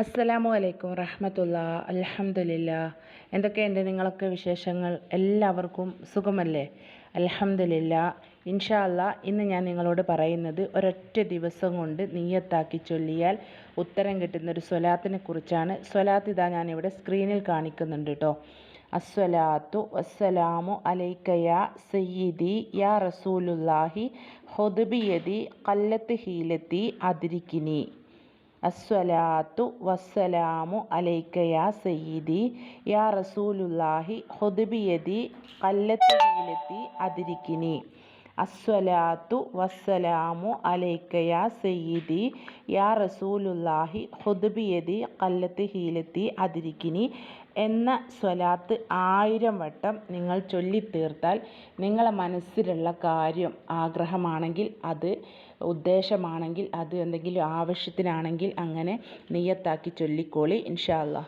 അസ്സലാമു അലൈക്കും റഹ്മത്തുള്ള എന്തൊക്കെ എന്തൊക്കെയുണ്ട് നിങ്ങളൊക്കെ വിശേഷങ്ങൾ? എല്ലാവർക്കും സുഖമല്ലേ? അലഹമുല്ല ഇൻഷാല്ല ഇന്ന് ഞാൻ നിങ്ങളോട് പറയുന്നത് ഒരൊറ്റ ദിവസം കൊണ്ട് നീയത്താക്കി ചൊല്ലിയാൽ ഉത്തരം കിട്ടുന്ന ഒരു സ്വലാത്തിനെ കുറിച്ചാണ്. സ്വലാത്ത് ഇതാ ഞാനിവിടെ സ്ക്രീനിൽ കാണിക്കുന്നുണ്ട് കേട്ടോ അസ്വലാത്തു വസ്സലാമു അലൈക്കയ സയ്യിദി യാ റസൂലുല്ലാഹി ഹൊദബിയതി കല്ലത്ത് ഹീലത്തി അതിരിക്കിനി. അസ്വലാത്തു വസ്സലാമു അലൈക്ക യാ സയ്യിദി. യാ റസൂലുല്ലാഹി ഹുദ്ബിയതി കല്ലത്ത് അതിരിക്കിനി. അസ്വലാത്തു വസ്സലാമു അലൈക്ക യാ സയ്യിദി. യാ റസൂലുല്ലാഹി ഹുദ്ബിയതി കല്ലത്ത് ഹീലത്തി അതിരിക്കിനി എന്ന സ്വലാത്ത് ആയിരം വട്ടം നിങ്ങൾ ചൊല്ലിത്തീർത്താൽ നിങ്ങളെ മനസ്സിലുള്ള കാര്യം ആഗ്രഹമാണെങ്കിൽ അത് ഉദ്ദേശമാണെങ്കിൽ അത് എന്തെങ്കിലും ആവശ്യത്തിനാണെങ്കിൽ അങ്ങനെ നിയ്യത്താക്കി ചൊല്ലിക്കോളി ഇൻഷാ അല്ലാ